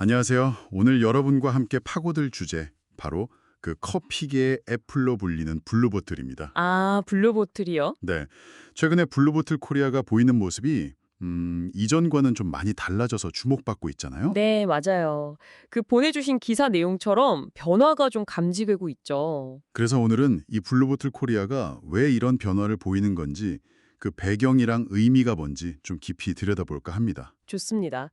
안녕하세요. 오늘 여러분과 함께 파고들 주제 바로 그 커피계의 애플로 불리는 블루보틀입니다. 아, 블루보틀이요? 네, 최근에 블루보틀 코리아가 보이는 모습이 음, 이전과는 좀 많이 달라져서 주목받고 있잖아요. 네, 맞아요. 그 보내주신 기사 내용처럼 변화가 좀 감지되고 있죠. 그래서 오늘은 이 블루보틀 코리아가 왜 이런 변화를 보이는 건지 그 배경이랑 의미가 뭔지 좀 깊이 들여다볼까 합니다. 좋습니다.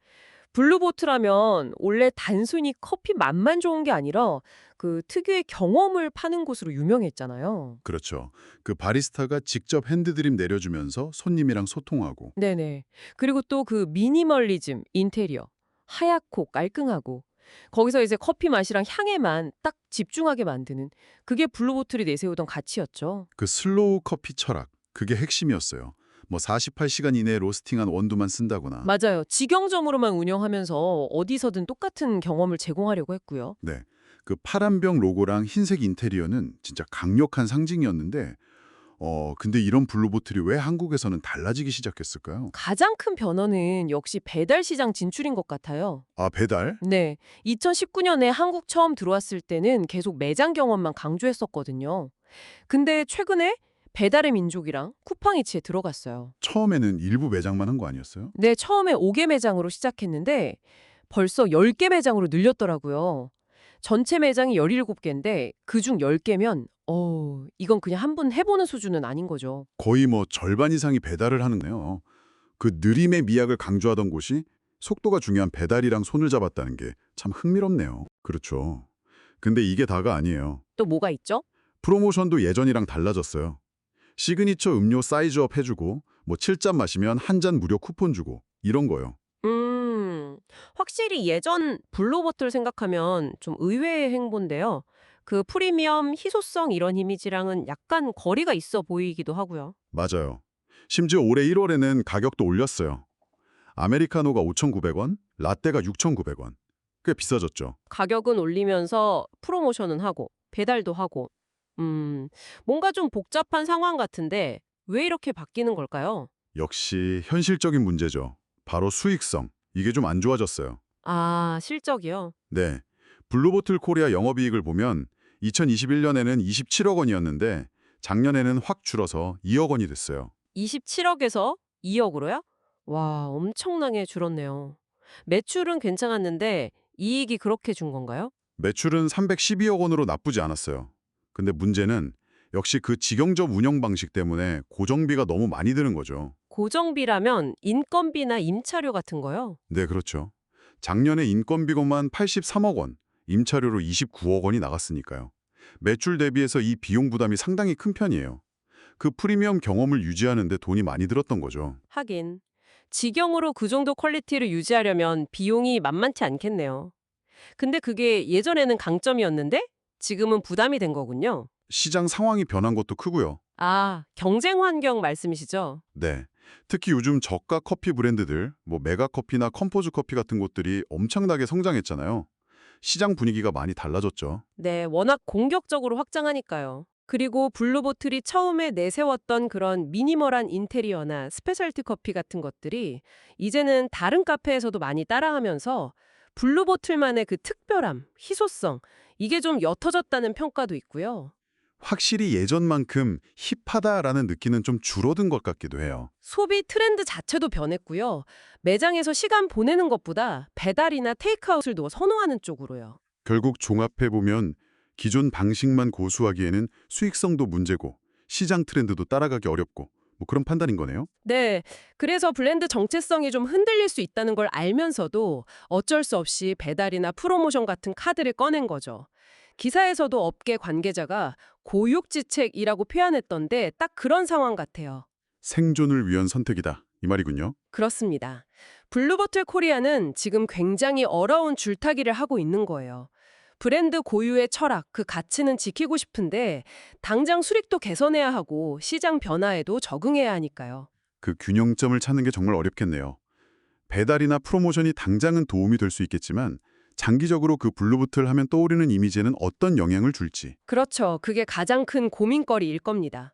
블루보틀하면 원래 단순히 커피 맛만 좋은 게 아니라 그 특유의 경험을 파는 곳으로 유명했잖아요. 그렇죠. 그 바리스타가 직접 핸드드립 내려주면서 손님이랑 소통하고 네네. 그리고 또 그 미니멀리즘, 인테리어. 하얗고 깔끔하고. 거기서 이제 커피 맛이랑 향에만 딱 집중하게 만드는 그게 블루보틀이 내세우던 가치였죠. 그 슬로우 커피 철학 그게 핵심이었어요. 뭐 48시간 이내에 로스팅한 원두만 쓴다거나 맞아요. 직영점으로만 운영하면서 어디서든 똑같은 경험을 제공하려고 했고요. 네. 그 파란병 로고랑 흰색 인테리어는 진짜 강력한 상징이었는데 어 근데 이런 블루보틀이 왜 한국에서는 달라지기 시작했을까요? 가장 큰 변화는 역시 배달 시장 진출인 것 같아요. 아 배달? 네. 2019년에 한국 처음 들어왔을 때는 계속 매장 경험만 강조했었거든요. 근데 최근에 배달의 민족이랑 쿠팡이츠에 들어갔어요. 처음에는 일부 매장만 한 거 아니었어요? 네, 처음에 5개 매장으로 시작했는데 벌써 10개 매장으로 늘렸더라고요. 전체 매장이 17개인데 그중 10개면 어, 이건 그냥 한 번 해보는 수준은 아닌 거죠. 거의 뭐 절반 이상이 배달을 하는데요. 그 느림의 미학을 강조하던 곳이 속도가 중요한 배달이랑 손을 잡았다는 게 참 흥미롭네요. 그렇죠. 근데 이게 다가 아니에요. 또 뭐가 있죠? 프로모션도 예전이랑 달라졌어요. 시그니처 음료 사이즈업 해주고 뭐 7잔 마시면 한 잔 무료 쿠폰 주고 이런 거요. 음, 확실히 예전 블루버틀 생각하면 좀 의외의 행보인데요. 그 프리미엄, 희소성 이런 이미지랑은 약간 거리가 있어 보이기도 하고요. 맞아요. 심지어 올해 1월에는 가격도 올렸어요. 아메리카노가 5,900원, 라떼가 6,900원. 꽤 비싸졌죠. 가격은 올리면서 프로모션은 하고 배달도 하고 음, 뭔가 좀 복잡한 상황 같은데 왜 이렇게 바뀌는 걸까요? 역시 현실적인 문제죠. 바로 수익성. 이게 좀 안 좋아졌어요. 아, 실적이요. 네. 블루보틀 코리아 영업이익을 보면 2021년에는 27억 원이었는데 작년에는 확 줄어서 2억 원이 됐어요. 27억에서 2억으로요? 와, 엄청나게 줄었네요. 매출은 괜찮았는데 이익이 그렇게 준 건가요? 매출은 312억 원으로 나쁘지 않았어요. 근데 문제는 역시 그 직영점 운영 방식 때문에 고정비가 너무 많이 드는 거죠. 고정비라면 인건비나 임차료 같은 거요? 네, 그렇죠. 작년에 인건비고만 83억 원, 임차료로 29억 원이 나갔으니까요. 매출 대비해서 이 비용 부담이 상당히 큰 편이에요. 그 프리미엄 경험을 유지하는 데 돈이 많이 들었던 거죠. 하긴. 직영으로 그 정도 퀄리티를 유지하려면 비용이 만만치 않겠네요. 근데 그게 예전에는 강점이었는데 지금은 부담이 된 거군요. 시장 상황이 변한 것도 크고요. 아, 경쟁 환경 말씀이시죠? 네. 특히 요즘 저가 커피 브랜드들, 뭐 메가커피나 컴포즈 커피 같은 곳들이 엄청나게 성장했잖아요. 시장 분위기가 많이 달라졌죠. 네, 워낙 공격적으로 확장하니까요. 그리고 블루보틀이 처음에 내세웠던 그런 미니멀한 인테리어나 스페셜티 커피 같은 것들이 이제는 다른 카페에서도 많이 따라하면서 블루보틀만의 그 특별함, 희소성, 이게 좀 옅어졌다는 평가도 있고요. 확실히 예전만큼 힙하다라는 느낌은 좀 줄어든 것 같기도 해요. 소비 트렌드 자체도 변했고요. 매장에서 시간 보내는 것보다 배달이나 테이크아웃을 더 선호하는 쪽으로요. 결국 종합해보면 기존 방식만 고수하기에는 수익성도 문제고 시장 트렌드도 따라가기 어렵고 뭐 그런 판단인 거네요. 네. 그래서 브랜드 정체성이 좀 흔들릴 수 있다는 걸 알면서도 어쩔 수 없이 배달이나 프로모션 같은 카드를 꺼낸 거죠. 기사에서도 업계 관계자가 고육지책이라고 표현했던데 딱 그런 상황 같아요. 생존을 위한 선택이다. 이 말이군요. 그렇습니다. 블루버틀 코리아는 지금 굉장히 어려운 줄타기를 하고 있는 거예요. 브랜드 고유의 철학, 그 가치는 지키고 싶은데 당장 수익도 개선해야 하고 시장 변화에도 적응해야 하니까요. 그 균형점을 찾는 게 정말 어렵겠네요. 배달이나 프로모션이 당장은 도움이 될 수 있겠지만 장기적으로 그 블루보틀 하면 떠오르는 이미지에는 어떤 영향을 줄지. 그렇죠. 그게 가장 큰 고민거리일 겁니다.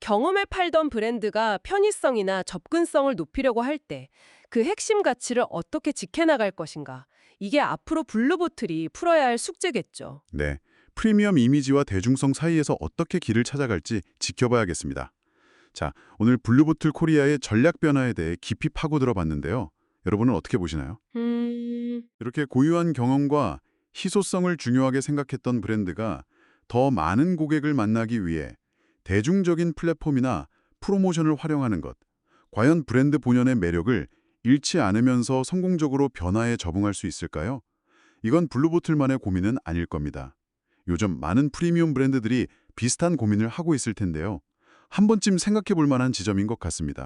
경험을 팔던 브랜드가 편의성이나 접근성을 높이려고 할 때 그 핵심 가치를 어떻게 지켜나갈 것인가. 이게 앞으로 블루보틀이 풀어야 할 숙제겠죠. 네, 프리미엄 이미지와 대중성 사이에서 어떻게 길을 찾아갈지 지켜봐야겠습니다. 자, 오늘 블루보틀 코리아의 전략 변화에 대해 깊이 파고들어 봤는데요. 여러분은 어떻게 보시나요? 음, 이렇게 고유한 경험과 희소성을 중요하게 생각했던 브랜드가 더 많은 고객을 만나기 위해 대중적인 플랫폼이나 프로모션을 활용하는 것, 과연 브랜드 본연의 매력을 잃지 않으면서 성공적으로 변화에 적응할 수 있을까요? 이건 블루보틀만의 고민은 아닐 겁니다. 요즘 많은 프리미엄 브랜드들이 비슷한 고민을 하고 있을 텐데요. 한 번쯤 생각해 볼 만한 지점인 것 같습니다.